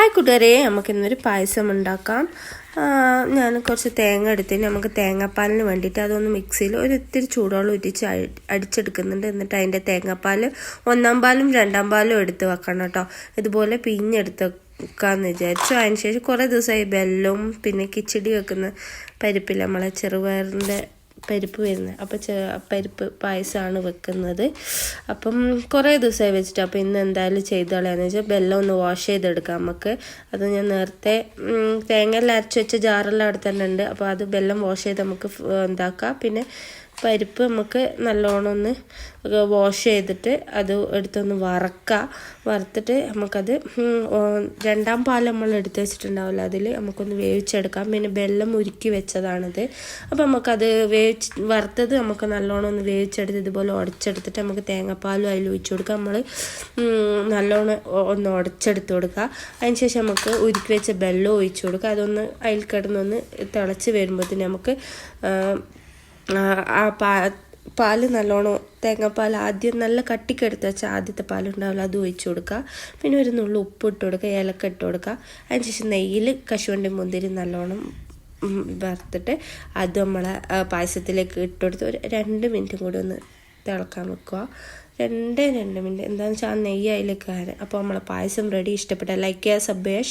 Hi കൂട്ടുകാരെ നമുക്ക് ഇന്നൊരു പായസം ഉണ്ടാക്കാം. ഞാൻ കുറച്ച് തേങ്ങ എടുത്തിന്. നമുക്ക് തേങ്ങാപ്പാലിന് വേണ്ടിയിട്ട് അതൊന്ന് മിക്സിയിൽ ഒരു ഇത്തിരി ചൂടോളം ഉറ്റിച്ച് അടിച്ചെടുക്കുന്നുണ്ട്. എന്നിട്ട് അതിന്റെ തേങ്ങാപ്പാൽ ഒന്നാം പാലും രണ്ടാം പാലും എടുത്ത് വെക്കണം കേട്ടോ. ഇതുപോലെ പിഞ്ഞെടുത്ത് വെക്കാമെന്ന് വിചാരിച്ചു. അതിന് ശേഷം കുറേ ദിവസമായി ബെല്ലും പിന്നെ കിച്ചടി വെക്കുന്ന പരിപ്പിൽ നമ്മളെ ചെറുപയറിന്റെ പരിപ്പ് വരുന്നത്. അപ്പോൾ പരിപ്പ് പായസമാണ് വെക്കുന്നത്. അപ്പം കുറേ ദിവസമായി വെച്ചിട്ട് അപ്പോൾ ഇന്ന് എന്തായാലും ചെയ്തോളാന്ന് വെച്ചാൽ ബെല്ലം ഒന്ന് വാഷ് ചെയ്തെടുക്കാം നമുക്ക് അത് ഞാൻ നേരത്തെ തേങ്ങയിൽ അരച്ച് വെച്ച ജാറെല്ലാം അവിടെ തന്നെ ഉണ്ട്. അപ്പോൾ അത് ബെല്ലം വാഷ് ചെയ്ത് നമുക്ക് എന്താക്കാം. പിന്നെ പരിപ്പ് നമുക്ക് നല്ലോണം ഒന്ന് വാഷ് ചെയ്തിട്ട് അത് എടുത്തൊന്ന് വറക്കുക വറുത്തിട്ട് നമുക്കത് രണ്ടാം പാൽ നമ്മൾ എടുത്ത് വെച്ചിട്ടുണ്ടാവില്ല അതിൽ നമുക്കൊന്ന് വേവിച്ചെടുക്കാം. പിന്നെ വെള്ളം ഉരുക്കി വെച്ചതാണിത്. അപ്പോൾ നമുക്കത് വേവിച്ച് വറുത്തത് നമുക്ക് നല്ലോണം ഒന്ന് വേവിച്ചെടുത്ത് ഇതുപോലെ ഉടച്ചെടുത്തിട്ട് നമുക്ക് തേങ്ങാപ്പാലും അതിൽ ഒഴിച്ച് കൊടുക്കുക നമ്മൾ നല്ലോണം ഒന്ന് ഉടച്ചെടുത്ത് കൊടുക്കുക. അതിന് ശേഷം നമുക്ക് ഉരുക്കി വെച്ച വെള്ളം ഒഴിച്ച് കൊടുക്കുക. അതൊന്ന് അതിൽ കിടന്നൊന്ന് തിളച്ച് വരുമ്പോഴത്തേന് നമുക്ക് ആ, പാ പാൽ നല്ലോണം തേങ്ങാപ്പാൽ ആദ്യം നല്ല കട്ടിക്കെടുത്ത് വെച്ചാൽ ആദ്യത്തെ പാലുണ്ടാവില്ല അത് ഒഴിച്ചു കൊടുക്കുക പിന്നെ ഒരു നുള്ളു ഉപ്പ് ഇട്ട് കൊടുക്കുക ഏലക്ക ഇട്ട് കൊടുക്കുക അതിന് ശേഷം നെയ്യിൽ കശുവണ്ടി മുന്തിരി നല്ലോണം വറുത്തിട്ട് അത് നമ്മളെ പായസത്തിലേക്ക് ഇട്ട് കൊടുത്ത് ഒരു രണ്ട് മിനിറ്റും കൂടി ഒന്ന് തിളക്കാൻ വെക്കുക രണ്ട് രണ്ട് മിനിറ്റ്. എന്താണെന്ന് വെച്ചാൽ ആ നെയ്യ് അതിലേക്ക് അപ്പോൾ നമ്മളെ പായസം റെഡി ഇഷ്ടപ്പെട്ട ലൈക്ക് ചെയ്യുക സബ് ചെയ്യുക